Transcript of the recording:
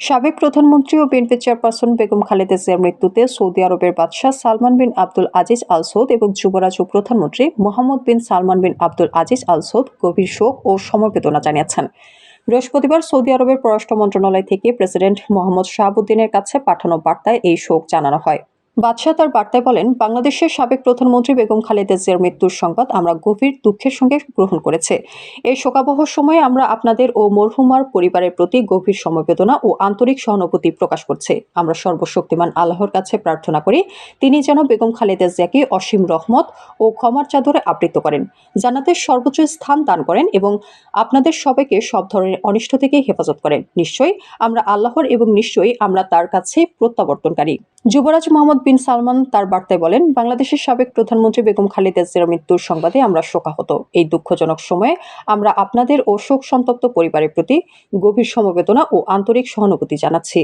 সাবেক প্রধানমন্ত্রী ও বিএনপি চেয়ারপারসন বেগম খালেদা জিয়ার মৃত্যুতে সৌদি আরবের বাদশাহ সালমান বিন আব্দুল আজিজ আল সৌদ এবং যুবরাজ ও প্রধানমন্ত্রী মোহাম্মদ বিন সালমান বিন আব্দুল আজিজ আল সৌদ গভীর শোক ও সমবেদনা জানিয়েছেন। বৃহস্পতিবার সৌদি আরবের পররাষ্ট্র মন্ত্রণালয় থেকে প্রেসিডেন্ট মোহাম্মদ শাহাবুদ্দিনের কাছে পাঠানো বার্তায় এই শোক জানানো হয়। বাদশাহ তার বার্তায় বলেন, বাংলাদেশের সাবেক প্রধানমন্ত্রী বেগম খালেদা জিয়ার মৃত্যুর সংবাদ আমরা গভীর দুঃখের সঙ্গে গ্রহণ করেছে। এই শোকাবহ সময়ে আমরা আপনাদের ও মরহুমার পরিবারের প্রতি গভীর সমবেদনা ও আন্তরিক সহানুভূতি প্রকাশ করছে। আমরা সর্বশক্তিমান আল্লাহর কাছে প্রার্থনা করি, তিনি যেন বেগম খালেদা জিয়াকে অসীম রহমত ও ক্ষমার চাদরে আবৃত করেন। জান্নাতের সর্বোচ্চ স্থান দান করেন এবং আপনাদের সবাইকে সব ধরনের অনিষ্ট থেকে হেফাজত করেন। নিশ্চয়ই আমরা আল্লাহর এবং নিশ্চয়ই আমরা তার কাছে প্রত্যাবর্তনকারী। যুবরাজ মোহাম্মদ বিন সালমান তার বার্তায় বলেন, বাংলাদেশের সাবেক প্রধানমন্ত্রী বেগম খালেদা জিয়ার মৃত্যুর সংবাদে আমরা শোকাহত। এই দুঃখজনক সময়ে আমরা আপনাদের ও শোক সন্তপ্ত পরিবারের প্রতি গভীর সমবেদনা ও আন্তরিক সহানুভূতি জানাচ্ছি।